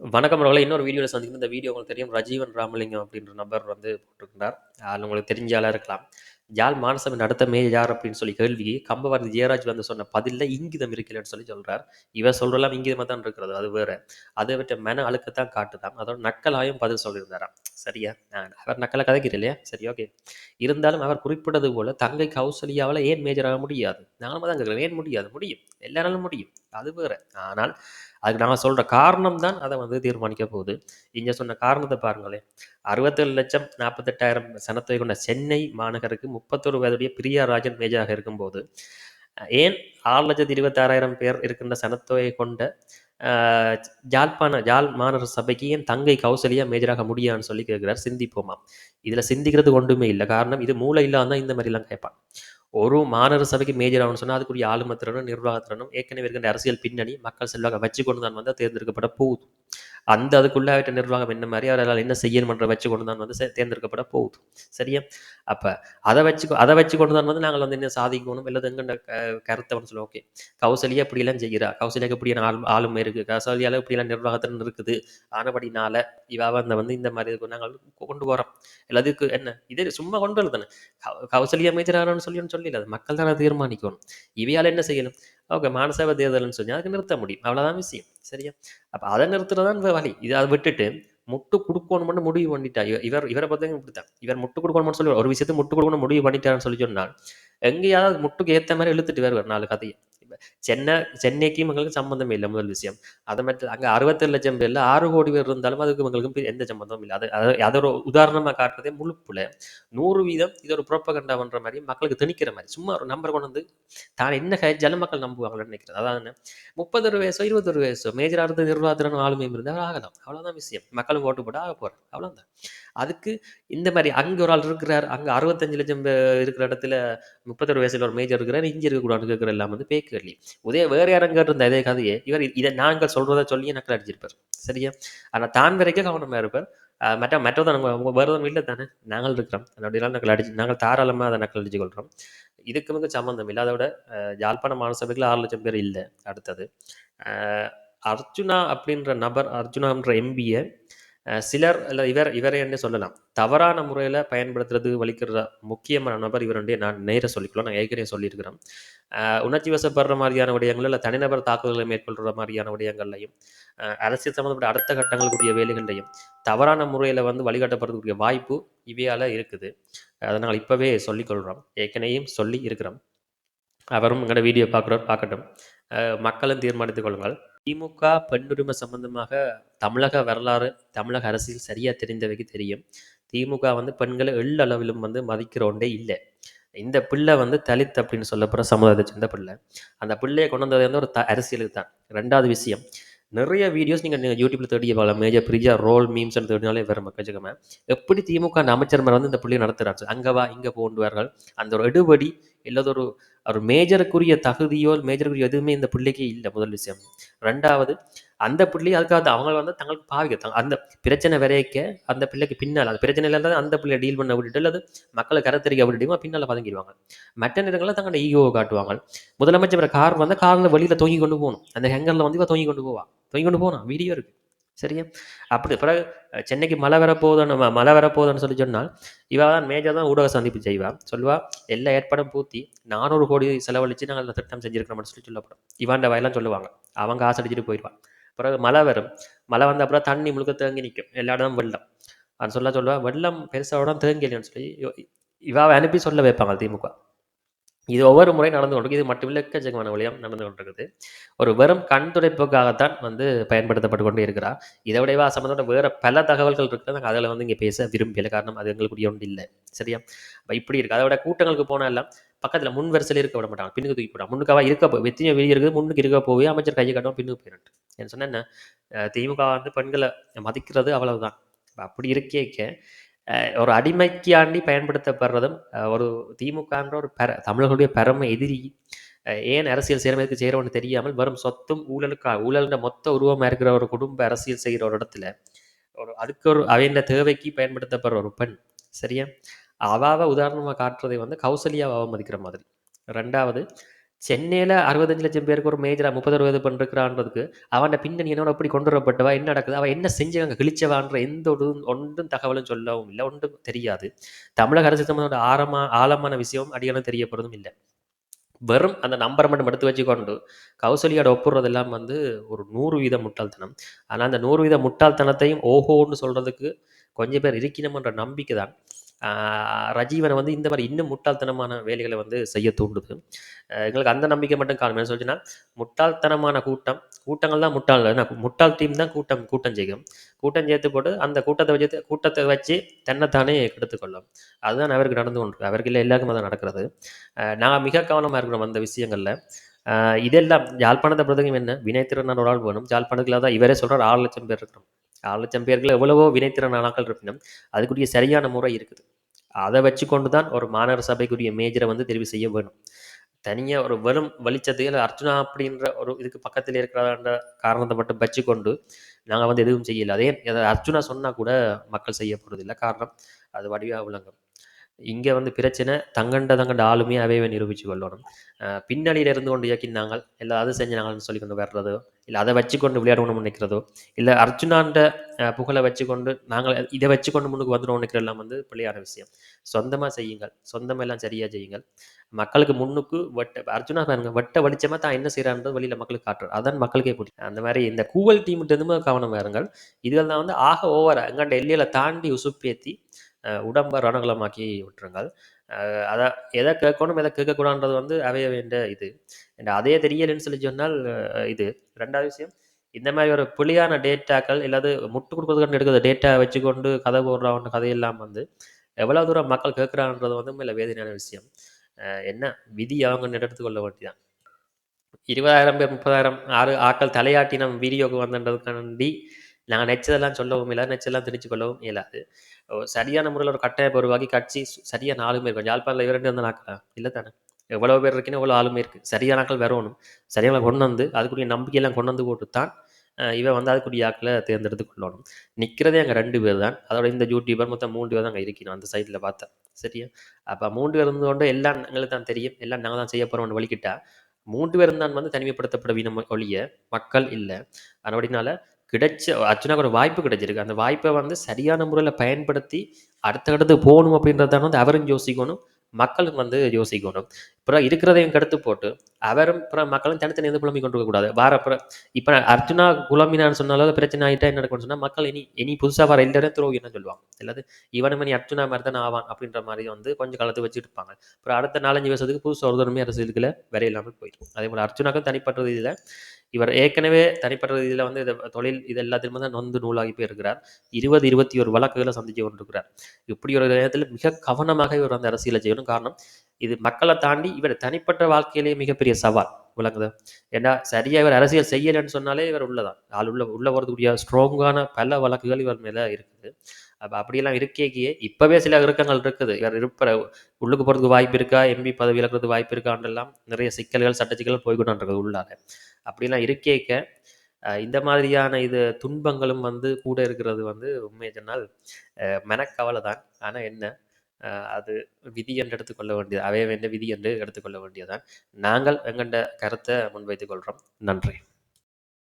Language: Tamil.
வணக்கம் அவர்களே இன்னொரு வீடியோவில் சந்திக்கணும் இந்த வீடியோ உங்களுக்கு தெரியும். ரஜீவன் ராமலிங்கம் அப்படின்ற நபர் வந்து போட்டிருக்கிறார் அது உங்களுக்கு தெரிஞ்ச ஆளாக இருக்கலாம். யாழ் மானசபை நடத்த யார் அப்படின்னு சொல்லி கேள்வி கம்பவரதி ஜெயராஜ் வந்து சொன்ன பதிலில் இங்கிதம் இருக்கலன்னு சொல்லி சொல்கிறார் இவர் சொல்கிறலாம் இங்கிதமாக தான் இருக்கிறது அது வேறு. அதை விட்ட மன அழுக்கத்தான் காட்டுதான் அதோட நக்கலாயும் பதில் சொல்லியிருந்தாராம். சரியா? அவர் நக்கலை கதைக்கிறேன் இல்லையா சரி ஓகே. இருந்தாலும் அவர் குறிப்பிட்டது போல தங்கை கௌசல்யாவில் ஏன் மேஜராக முடியாது? நானும் தான் கேட்குறேன் ஏன் முடியாது? முடியும். எல்லாராலும் முடியும். அது வேறு. ஆனால் அதுக்கு நான் சொல்கிற காரணம் தான் அதை வந்து தீர்மானிக்க போகுது. இங்கே சொன்ன காரணத்தை பாருங்களேன். அறுபத்தேழு லட்சம் நாற்பத்தெட்டாயிரம் சனத்தொகை கொண்ட சென்னை மாநகருக்கு முப்பத்தொரு வயதுடைய பிரியாராஜன் மேஜராக இருக்கும்போது ஏன் ஆறு லட்சத்தி இருபத்தாறாயிரம் பேர் இருக்கின்ற சனத்தொகை கொண்ட ஜாழ்ப்பாண ஜாழ் மாநகர சபைக்கு ஏன் தங்கை கௌசல்யா மேஜராக முடியான்னு சொல்லி கேட்குறார் சிந்திப்போமா? இதில் சிந்திக்கிறது ஒன்றுமே இல்லை. காரணம் இது மூளை இல்லாமல் இந்த மாதிரிலாம் கேட்பான். ஒரு மாநகர சபைக்கு மேஜர் ஆகணும்னு சொன்னால் அதுக்குரிய ஆளுமத்திறனும் நிர்வாகத்திறனும் ஏற்கனவே இருக்கின்ற அரசியல் பின்னணி மக்கள் செல்வாக வச்சு கொண்டு தான் வந்து தேர்ந்தெடுக்கப்பட போகுது. அந்த அதுக்குள்ள ஆகிட்ட நிர்வாகம் என்ன மாதிரி அவரால் என்ன செய்யணுமன்ற வச்சு கொண்டு தான் வந்து தேர்ந்தெடுக்கப்பட போகுது. சரியா? அப்போ அதை வச்சு அதை வச்சு கொண்டு தான் வந்து நாங்கள் வந்து என்ன சாதிக்கணும் இல்லை எங்கண்ட கருத்தை வந்து சொல்லுவோம். ஓகே. கௌசல்யா இப்படியெல்லாம் செய்கிறா. கௌசல்யாக்கு இப்படியான ஆள் ஆளுமை இருக்குது கௌசல்யால இப்படியெல்லாம் நிர்வாகத்திறன் இருக்குது. ஆனபடினால இவ வந்து வந்து இந்த மாதிரி இதுக்கு நாங்கள் கொண்டு போகிறோம் எல்லாத்துக்கு என்ன? இதே சும்மா கொண்டு வரது தானே. கௌசல்யா மேஜரானு சொல்லி சொல்லல மக்கள் தான் தீர்மானிக்கணும். இவையால் என்ன செய்யணும்? ஓகே மானசபை தேர்தல்னு சொல்லி அதுக்கு நிறுத்த முடியும். அவ்வளோதான் விஷயம். சரியா? அப்போ அதை நிறுத்துறதான் வழி. இதை அதை விட்டுட்டு முட்டு கொடுக்கணும்னு முடிவு பண்ணிட்டா இவர் இவரை பார்த்தீங்க இப்படித்தான். இவர் முட்டு கொடுக்கணும்னு சொல்லி ஒரு விஷயத்தை முட்டு கொடுக்கணும் முடிவு பண்ணிட்டாருன்னு சொல்லி சொன்னால் எங்கேயாவது முட்டுக்கு ஏற்ற மாதிரி இழுத்துட்டு வருவார் நாலு கதையை. சென்னை சென்னைக்கும் எங்களுக்கு சம்மந்தமே இல்லை முதல் விஷயம். அதை மட்டும் அங்கே அறுபத்தேழு லட்சம் பேர்ல ஆறு கோடி பேர் இருந்தாலும் அதுக்கு எங்களுக்கும் எந்த சம்மந்தமும் இல்லை. அது அதை ஒரு உதாரணமாக காட்டுறதே முழுப்புல நூறு வீதம் இது ஒரு புரோப்பகண்டா பண்ற மாதிரி மக்களுக்கு திணிக்கிற மாதிரி. சும்மா ஒரு நம்பர் கொண்டு வந்து தான் என்ன ஜன மக்கள் நம்புவாங்கன்னு நினைக்கிறது அதான் முப்பது ஒரு வயசோ இருபது ஒரு வயசோ மேஜராக இருந்து நிர்வாகத்திறன் ஆளுமையும் இருந்தால் ஆகலாம். அவ்வளோதான் விஷயம். மக்களும் ஓட்டு போட ஆக போகிறேன் அவ்வளோதான் அதுக்கு இந்த மாதிரி அங்கே ஒரு ஆள் இருக்கிறார் அங்கே அறுபத்தஞ்சு லட்சம் இருக்கிற இடத்துல முப்பத்தொரு வயசுல ஒரு மேஜர் இருக்கிறார் இங்கே இருக்கக்கூடாது கேட்குற எல்லாம் வந்து பேக்கு உதய வேறு யாரும் கேட்டிருந்த இதே கதையே இவர் இதை நாங்கள் சொல்றதை சொல்லி நக்கல் அடிச்சிருப்பார். சரியா? ஆனால் தான் வரைக்கும் கவனமாக இருப்பார். மற்ற மற்றதான் நம்ம வேறு இல்லை தானே நாங்கள் இருக்கிறோம். அப்படிலாம் நக்கல் அடிச்சு நாங்கள் தாராளமாக அதை நக்கல் அடிச்சு கொள்கிறோம் இதுக்கு மிக சம்மந்தம் இல்லை. அதோட ஜாழ்ப்பாண யாழ்ப்பாண ஆறு லட்சம் பேர் இல்லை. அடுத்தது அர்ஜுனா அப்படின்ற நபர் அர்ஜுனான்ற எம்பியை சிலர் இல்லை இவர் இவரை என்ன சொல்லலாம். தவறான முறையில் பயன்படுத்துறது வலிக்கிற முக்கியமான நபர் இவருடைய நான் நேர சொல்லிக்கலாம். நான் ஏற்கனவே சொல்லியிருக்கிறேன். உணர்ச்சி வசப்படுற மாதிரியான விடயங்கள் இல்லை தனிநபர் தாக்குதல்களை மேற்கொள்கிற மாதிரியான விடயங்கள்லையும் அரசியல் சம்மந்தப்பட்ட அடுத்த கட்டங்களுக்குரிய வேலைகள்லையும் தவறான முறையில் வந்து வழிகாட்டப்படுறதுக்குரிய வாய்ப்பு இவையால் இருக்குது. அதை நாங்கள் இப்போவே சொல்லிக்கொள்கிறோம் ஏற்கனவே சொல்லி இருக்கிறோம் அவரும் எங்களோட வீடியோ பார்க்குறோம் பார்க்கட்டும். மக்களும் தீர்மானித்துக் கொள்ளுங்கள். திமுக பெண்ணுரிமை சம்பந்தமாக தமிழக வரலாறு தமிழக அரசியல் சரியாக தெரிந்தவைக்கு தெரியும். திமுக வந்து பெண்களை எள்ளளவிலும் வந்து மதிக்கிறோண்டே இல்லை. இந்த பிள்ளை வந்து தலித் அப்படின்னு சொல்லப்படுற சமுதாயத்தை சேர்ந்த பிள்ளை. அந்த பிள்ளையை கொண்டு வந்தது வந்து ஒரு த அரசியலுக்கு தான். ரெண்டாவது விஷயம் நிறைய வீடியோஸ் நீங்கள் யூடியூப்ல தேடி பார்க்கலாம். மேஜர் பிரிஜா ரோல் மீம்ஸ் தேடினாலே வேறு மக்கள் எப்படி திமுக அந்த அமைச்சர் மேலே வந்து இந்த பிள்ளையை நடத்துகிறாரு அங்கே வா இங்கே போண்டுவார்கள் அந்த ஒரு எடுபடி இல்லாத ஒரு ஒரு மேஜருக்குரிய தகுதியோ மேஜருக்குரிய எதுவுமே இந்த பிள்ளைக்கு இல்லை முதல் விஷயம். ரெண்டாவது அந்த பிள்ளை அதுக்காக அவங்க வந்து தங்களுக்கு பாவிக்க அந்த பிரச்சனை விரைக்க அந்த பிள்ளைக்கு பின்னால் அந்த பிரச்சனை இல்லாத அந்த பிள்ளையை டீல் பண்ண விட்டுட்டு அல்லது மக்களை கருத்தரிக்க விட்டுட்டு பின்னால் பதுங்கிடுவாங்க. மற்ற நேரங்களில் தங்களோட ஈகோவை காட்டுவாங்க. முதலமைச்சர் கார் வந்து காரில் வெளியில் தூங்கி கொண்டு போகணும். அந்த ஹேங்கரில் வந்து இவ தூங்கி கொண்டு போவா. தூங்கி கொண்டு போனா? வீடியோ இருக்கு. சரியா? அப்படி பிறகு சென்னைக்கு மழை வரப்போகுதுன்னு ம- மழை வரப்போகுதுன்னு சொல்லி சொன்னால் இவ தான் மேஜர் தான் ஊடக சந்திப்பு செய்வா. சொல்லுவா எல்லா ஏற்பாடும் பூத்தி நானூறு கோடி செலவழிச்சு நாங்கள் இந்த திட்டம் செஞ்சிருக்கிறோம்னு சொல்லி சொல்லப்படும். இவாண்ட வயலாம் சொல்லுவாங்க. அவங்க காசு அடிச்சுட்டு போயிடுவான் பிறகு மழை வரும். மழை வந்த அப்புறம் தண்ணி முழுக்க தேங்கி நிற்கும். எல்லா இடமும் வெள்ளம். அது சொல்ல சொல்லுவா வெள்ளம் பெருசாக தேங்கி இல்லைன்னு சொல்லி இவாவை அனுப்பி சொல்ல வைப்பாங்க திமுக. இது ஒவ்வொரு முறை நடந்து கொண்டிருக்கு. இது மட்டும் எக்கச்சக்கமான வழியாக நடந்து கொண்டிருக்குது. ஒரு வெறும் கண் துடைப்புக்காகத்தான் வந்து பயன்படுத்தப்பட்டு கொண்டு இருக்கிறா இதை விடவா சம்மந்தப்பட்ட வேற பல தகவல்கள் இருக்குது. நாங்கள் அதில் வந்து இங்கே பேச விரும்பல. காரணம் அது எங்களுக்குரிய ஒன்று இல்லை. சரியா? இப்படி இருக்குது அதை விட கூட்டங்களுக்கு போனால் எல்லாம் பக்கத்தில் முன் வரிசையில் இருக்க விட மாட்டாங்க. பின்னுக்கு தூக்கி போடாங்க முன்னுக்காக இருக்க போ வெத்தினிய வெளியே இருக்குது முன்னுக்கு இருக்க போவே அமைச்சர் கையை காட்டும் பின்னுக்கு போயிட்டு என்ன சொன்னா என்ன திமுக வந்து பெண்களை மதிக்கிறது அவ்வளவுதான். அப்படி இருக்கேக்க ஒரு அடிமைக்காண்டி பயன்படுத்தப்படுறதும் ஒரு திமுகன்ற ஒரு பெற தமிழர்களுடைய பெருமை எதிரி ஏன் அரசியல் செய்கிறவனுக்கு செய்கிறவனு தெரியாமல் வரும் சொத்தும் ஊழலுக்கா ஊழல்ன்ற மொத்த உருவமாக இருக்கிற ஒரு குடும்ப அரசியல் செய்கிற ஒரு இடத்துல ஒரு அதுக்கு ஒரு அவையின் தேவைக்கு பயன்படுத்தப்படுற ஒரு பெண் சரியா? அவாவை உதாரணமாக காட்டுறதை வந்து கௌசல்யாவை அவமதிக்கிற மாதிரி ரெண்டாவது சென்னையில் அறுபத்தஞ்சு லட்சம் பேருக்கு ஒரு மேஜராக முப்பது அறுபது பண்ணிருக்கிறான்றதுக்கு, அவன பின்னணி என்னோட எப்படி கொண்டு வரப்பட்டவா? என்ன நடக்குது? அவன் என்ன செஞ்சாங்க? கிழிச்சவான்ற எந்த ஒரு ஒன்றும் தகவலும் சொல்லவும் இல்லை ஒன்றும் தெரியாது. தமிழக அரசு சம்மந்தப்பட்ட ஆரமா ஆழமான விஷயம் அடியேனும் தெரியப்படுறதும் இல்லை வெறும் அந்த நம்பரை மட்டும் எடுத்து வச்சுக்கொண்டு, கௌசல்யாவோட ஒப்புறதெல்லாம் வந்து ஒரு 100% முட்டாள்தனம். ஆனால் அந்த 100% முட்டாள்தனத்தையும் ஓஹோன்னு சொல்கிறதுக்கு கொஞ்சம் பேர் இருக்கணும்ன்ற நம்பிக்கை தான், ரஜீவனை வந்து இந்த மாதிரி இன்னும் முட்டாள்தனமான வேலைகளை வந்து செய்ய தூண்டுது. எங்களுக்கு அந்த நம்பிக்கை மட்டும் காரணம் என்ன சொல்லிச்சுன்னா முட்டாள்தனமான கூட்டம், கூட்டங்கள் தான் முட்டாள் என்ன முட்டாள் டீம் தான் கூட்டம் கூட்டம் செய்யும். கூட்டம் சேர்த்து போட்டு, அந்த கூட்டத்தை வச்சு கூட்டத்தை வச்சு தன்னைத்தானே கெடுத்துக்கொள்ளும் அதுதான் அவருக்கு நடந்து கொண்டிருக்கு. அவருக்கு இல்லை எல்லாருக்கும் அதான் நடக்கிறது. நான் மிக கவனமாக இருக்கணும் அந்த விஷயங்களில் இதெல்லாம் யாழ்ப்பாணத்த பொறுத்தவரைக்கும் என்ன, வினைத்திறனான ஒரு ஆள் வேணும். யாழ்ப்பாணத்துல தான் இவரே சொல்கிறார் ஆறு லட்சம் பேர் இருக்கிறோம் ஆறு லட்சம் பேர்கள் எவ்வளவோ வினைத்திறன் ஆட்கள் இருப்பினும், அதுக்குரிய சரியான முறை இருக்குது. அத வச்சுக்கொண்டு தான் ஒரு மாநகர சபைக்குரிய மேஜரை வந்து தெரிவு செய்ய வேணும். தனியாக ஒரு வெறும் வெளிச்சத்துக்கு அர்ஜுனா அப்படின்ற ஒரு இதுக்கு பக்கத்தில் இருக்கிறான்ற காரணத்தை மட்டும் வச்சுக்கொண்டு, நாங்கள் வந்து எதுவும் செய்யலை அதே அர்ஜுனா சொன்னால் கூட மக்கள் செய்ய காரணம், அது வடிவாக விளங்கும். இங்கே வந்து பிரச்சனை தங்கண்ட தங்கண்ட ஆளுமைய அவையவே நிரூபித்து கொள்ளணும். பின்னணியில் இருந்து கொண்டு இயக்கினாங்க இல்லை அது சொல்லி கொண்டு வர்றதோ, இல்லை அதை வச்சு கொண்டு விளையாடணும்னு நினைக்கிறதோ, இல்லை அர்ஜுனாண்ட புகழை வச்சு கொண்டு வச்சுக்கொண்டு இதை வச்சு வச்சுக்கொண்டு முன்னுக்கு வந்துடும் நினைக்கிறதெல்லாம் வந்து பிள்ளையான விஷயம். சொந்தமாக செய்யுங்கள். சொந்தமாக எல்லாம் சரியாக செய்யுங்கள். மக்களுக்கு முன்னுக்கு வெட்ட அர்ஜுனா பாருங்க, வெட்ட வெளிச்சமா தான் என்ன செய்கிறான்றது வெளியில மக்களுக்கு காட்டுறார். அதான் மக்களுக்கே பிடிக்கும். அந்த மாதிரி இந்த கூவல் டீம் இருந்தும் கவனம் இருங்கள். இதுகள் தான் வந்து ஆக ஓவராக எங்கள்கிட்ட எல்லைகள தாண்டி உசுப்பேத்தி, உடம்ப ரணகளமாக்கி விட்டுருங்கள். அதை எதை கேட்கணும், எதை கேட்கக்கூடாதுன்றது வந்து அவையவேண்ட இது. அதே தெரியலன்னு சொல்லி சொன்னால் இது ரெண்டாவது விஷயம், இந்த மாதிரி ஒரு புலியான டேட்டாக்கள் இல்லாது முட்டு குடுக்குறதுக்காண்டி எடுக்கிற டேட்டா வச்சுக்கொண்டு கதை போடுறவன் கதையெல்லாம் வந்து, எவ்வளோ தூரம் மக்கள் கேட்குறான்றது வந்து இல்லை வேதனையான விஷயம். என்ன விதி அவங்க எடுத்துக்கொள்ள வேண்டியதான். 20,000 பேர், 30,000 ஆறு ஆட்கள் தலையாட்டி நம்ம வீடியோக்கு வந்தன்றதுக்காண்டி, நாங்கள் நினச்சதெல்லாம் சொல்லவும் இல்லை நினச்சதெல்லாம் திணிச்சு கொள்ளவும் இயலாது. சரியான முறையில் ஒரு கட்டமைப்ப உருவாக்கி கட்சி சரியான ஆளுமை இருக்கும். யாழ்ப்பாணத்துல இவரு 2 வந்த இல்லை தானே! எவ்வளோ பேர் இருக்கணும், எவ்வளோ ஆளுமை இருக்கு. சரியான ஆட்கள் வரணும். சரியான கொண்டு வந்து, அதுக்குரிய நம்பிக்கையெல்லாம் கொண்டு வந்து போட்டு தான், இவன் வந்து அதுக்குரிய ஆக்களை தேர்ந்தெடுத்து கொள்ளணும். நிற்கிறதே அங்கே ரெண்டு பேர் தான். அதோட இந்த யூடியூபர் மொத்தம் மூன்று பேர் தான் அங்கே இருக்கணும், அந்த சைடில் பார்த்தா. சரியா? அப்போ மூன்று பேர் இருந்து கொண்டு எல்லாம் எங்களுக்கு தான் தெரியும். எல்லாம் நாங்கள் தான் செய்ய போகிறோம்னு வழிக்கிட்டா, 3 பேரும் தான் வந்து தனிமைப்படுத்தப்பட வேணும் ஒழிய, மக்கள் இல்லை அப்படினால கிடைச்ச அர்ச்சுனாக்கு ஒரு வாய்ப்பு கிடைச்சிருக்கு. அந்த வாய்ப்பை வந்து சரியான முறையில் பயன்படுத்தி, அடுத்த அடுத்து போகணும் அப்படின்றத வந்து அவரும் யோசிக்கணும். மக்களும் வந்து யோசிக்கணும். அப்புறம் இருக்கிறதையும் கெடுத்து போட்டு, அவரும் அப்புறம் மக்களும் தனித்தனி வந்து புலம்பி கொண்டு கூடாது. வார அப்புறம் இப்போ அர்ஜுனா குழம்பினான்னு சொன்னாலும் பிரச்சனை ஆகிட்டா என்ன நடக்கும்னு சொன்னால் மக்கள் இனி இனி புதுசாக வர எல்லாரும் துரோகின்னு சொல்லுவாங்க. இல்லாது இவனும் இனி அர்ஜுனா மாதிரி தான் ஆவான் அப்படின்ற மாதிரி வந்து கொஞ்சம் காலத்த வச்சுட்டு இருப்பாங்க. அப்புறம் அடுத்த 4, 5 வருஷத்துக்கு புதுசாக ஒருத்தருமே அரசியலுக்குள்ள வர இல்லாமல் போயிடும் அதே போல் அர்ஜுனாக்கும் தனிப்பட்ட இதில் இவர் ஏற்கனவே தனிப்பட்ட இதில் வந்து இதை தொழில் இது எல்லாத்திலுமே தான் நொந்து நூலாகி போயிருக்கிறார். இருபது இருபத்தி ஒரு வழக்குகளை சந்திச்சு கொண்டிருக்கிறார். இப்படி ஒரு நேரத்தில் மிக கவனமாக இவர் வந்து அரசியலை செய்யணும். காரணம், இது மக்களை தாண்டி இவர் தனிப்பட்ட வாழ்க்கையிலேயே மிகப்பெரிய சவால். விளங்குது ஏன்னா, சரியா இவர் அரசியல் செய்யலைன்னு சொன்னாலே இவர் உள்ளதான் ஆள் உள்ள உள்ள போறதுக்குரிய ஸ்ட்ராங்கான பல வழக்குகள் இவர் மேலே இருக்குது. அப்போ அப்படியெல்லாம் இருக்கேக்கியே, இப்போவே சில இறக்கங்கள் இருக்குது. இவர் இருப்பற உள்ளுக்கு போகிறதுக்கு வாய்ப்பு இருக்கா? எம்பி பதவி இழக்கிறதுக்கு வாய்ப்பு இருக்கான்றெல்லாம் நிறைய சிக்கல்கள், சட்ட சிக்கல்கள் போய்க்கொண்டு இருக்குது உள்ளாக. அப்படிலாம் இருக்கேக்க, இந்த மாதிரியான இது துன்பங்களும் வந்து கூட இருக்கிறது வந்து உண்மையை சொன்னால், மெனக்கவலை தான். ஆனால் என்ன, அது விதி என்று எடுத்துக்கொள்ள வேண்டியது. அமைய வேண்டிய விதி என்று எடுத்துக்கொள்ள வேண்டியதுதான் நாங்கள் எங்கண்ட கருத்தை முன்வைத்துக் கொள்கிறோம் நன்றி.